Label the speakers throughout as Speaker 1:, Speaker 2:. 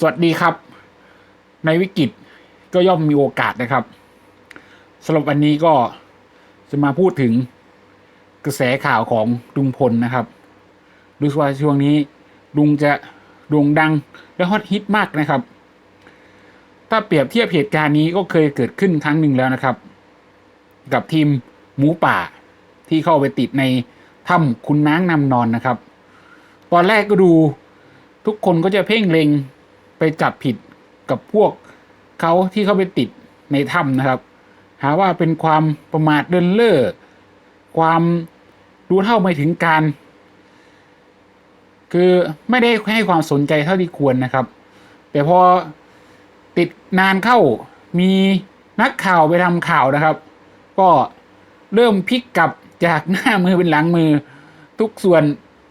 Speaker 1: สวัสดีครับ ในวิกฤตก็ย่อมมีโอกาสนะครับสำหรับวันนี้ก็จะมาพูดถึงกระแสข่าวของลุงพลนะครับดูสว่าช่วงนี้ลุงจะโด่งดังและฮอตฮิตมากนะครับ ถ้าเปรียบเทียบเหตุการณ์นี้ก็เคยเกิดขึ้นครั้งหนึ่งแล้วนะครับ กับทีมหมูป่าที่เข้าไปติดในถ้ำคุณน้างนำนอนนะครับ ตอนแรกก็ดูทุกคนก็จะเพ่งเล็ง ไปจับผิดกับพวกเขาที่เข้าไปติดในถ้ำนะครับ หาว่าเป็นความประมาทเดินเล่อความรู้เท่าไม่ถึงการ คือไม่ได้ให้ความสนใจเท่าที่ควรนะครับ แต่พอติดนานเข้ามีนักข่าวไปทำข่าวนะครับ ก็เริ่มพลิกกลับจากหน้ามือเป็นหลังมือ ทุกส่วน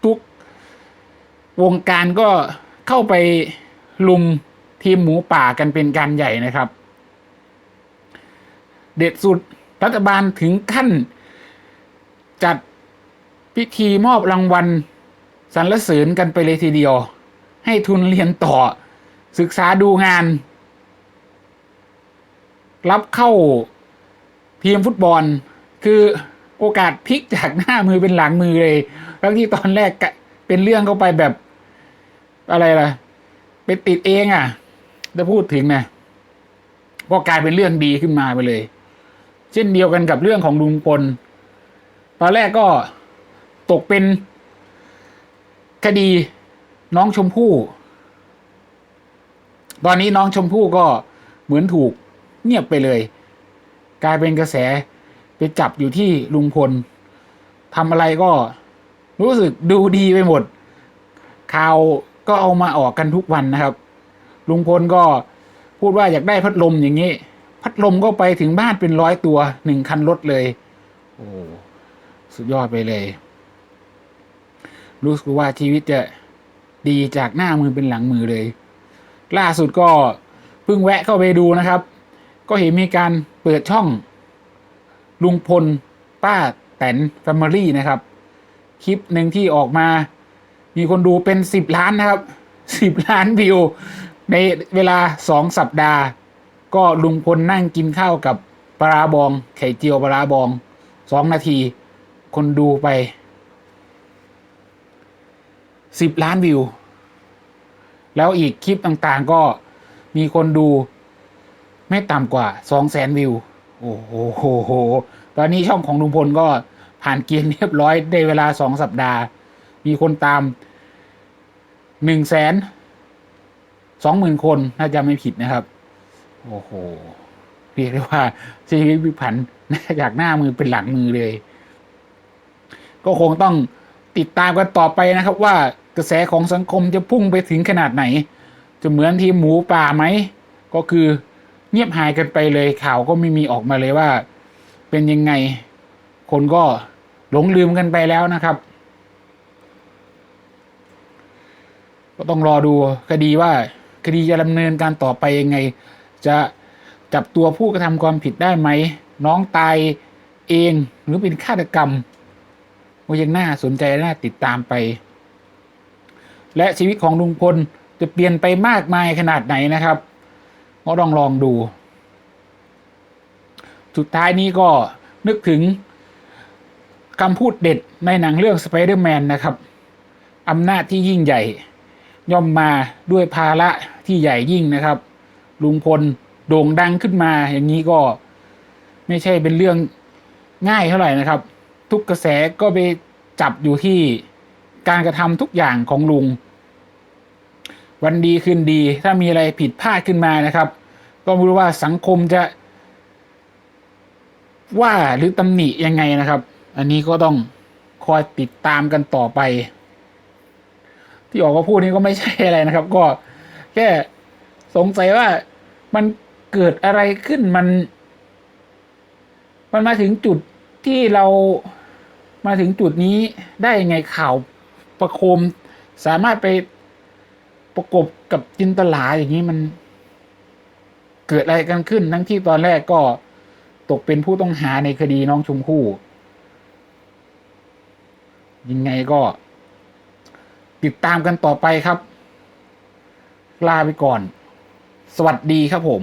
Speaker 1: ทุกวงการก็เข้าไป ลุมทีมหมูป่ากันเป็นการใหญ่นะครับ เด็ดสุดรัฐบาลถึงขั้น จัดพิธีมอบรางวัลสรรเสริญกันไปเลยทีเดียว ให้ทุนเรียนต่อศึกษาดูงาน รับเข้าทีมฟุตบอล คือโอกาสพลิกจากหน้ามือเป็นหลังมือเลยทั้งที่ตอนแรกเป็นเรื่องเข้าไปแบบอะไรล่ะ ไปติดเองอะจะพูดถึงนะก็กลายเป็นเรื่องดีขึ้นมาไปเลย เช่นเดียวกันกับเรื่องของลุงพลตอนแรกก็ตกเป็นคดีน้องชมพู่ ตอนนี้น้องชมพู่ก็เหมือนถูกเงียบไปเลย กลายเป็นกระแสไปจับอยู่ที่ลุงพลทำอะไรก็รู้สึกดูดีไปหมดข่าว ก็เอามาออกกันทุกวันนะครับ ลุงพลก็พูดว่าอยากได้พัดลมอย่างนี้ พัดลมก็ไปถึงบ้านเป็นร้อยตัวหนึ่งคันรถเลย โอ้สุดยอดไปเลย รู้สึกว่าชีวิตจะดีจากหน้ามือเป็นหลังมือเลย ล่าสุดก็เพิ่งแวะเข้าไปดูนะครับ ก็เห็นมีการเปิดช่อง ลุงพลป้าแตนแฟมิลี่นะครับ คลิปหนึ่งที่ออกมา มีคนดูเป็นสิบล้านนะครับสิบล้านวิว ในเวลาสองสัปดาห์ ก็ลุงพลนั่งกินข้าวกับปลาบองไข่เจียวปลาร้าบองสองนาที คนดูไปสิบล้านวิว แล้วอีกคลิปต่างๆก็มีคนดู ไม่ต่ำกว่าสองแสนวิว โอ้โห ตอนนี้ช่องของลุงพลก็ผ่านเกณฑ์เรียบร้อยในเวลาสองสัปดาห์ มีคนตาม หนึ่งแสนสองหมื่นคนถ้าจำไม่ผิดนะครับ โอ้โหเรียกได้ว่าชีวิตวิผันจากหน้ามือเป็นหลังมือเลย ก็คงต้องติดตามกันต่อไปนะครับ ว่ากระแสของสังคมจะพุ่งไปถึงขนาดไหน จะเหมือนทีมหมูป่าไหม ก็คือเงียบหายกันไปเลยข่าวก็ไม่มีออกมาเลยว่า เป็นยังไง คนก็หลงลืมกันไปแล้วนะครับ ก็ต้องรอดูคดีว่าคดีจะดำเนินการต่อไปยังไง จะจับตัวผู้กระทำความผิดได้ไหม น้องตายเองหรือเป็นฆาตกรรมก็ยังน่าสนใจน่าติดตามไป และชีวิตของลุงพลจะเปลี่ยนไปมากมายขนาดไหนนะครับก็ต้องลองดู สุดท้ายนี้ก็นึกถึงคำพูดเด็ดในหนังเรื่องสไปเดอร์แมนนะครับอำนาจที่ยิ่งใหญ่ ย่อมมาด้วยภาระที่ใหญ่ยิ่งนะครับ ลุงพลโด่งดังขึ้นมาอย่างนี้ก็ไม่ใช่เป็นเรื่องง่ายเท่าไหร่นะครับ ทุกกระแสก็ไปจับอยู่ที่การกระทำทุกอย่างของลุง วันดีคืนดีถ้ามีอะไรผิดพลาดขึ้นมานะครับ ก็ไม่รู้ว่าสังคมจะว่าหรือตำหนิยังไงนะครับ อันนี้ก็ต้องคอยติดตามกันต่อไป ที่ออกมาพูดนี้ก็ไม่ใช่อะไรนะครับ ก็แค่สงสัยว่ามันเกิดอะไรขึ้นมัน มันมาถึงจุดที่เรามาถึงจุดนี้ได้ยังไงข่าวประโคม สามารถไปประกบกับจินตลาอย่างนี้มันเกิดอะไรกันขึ้น ทั้งที่ตอนแรกก็ตกเป็นผู้ต้องหาในคดีน้องชมพู่ยังไงก็ ติดตามกันต่อไปครับ ลาไปก่อน สวัสดีครับผม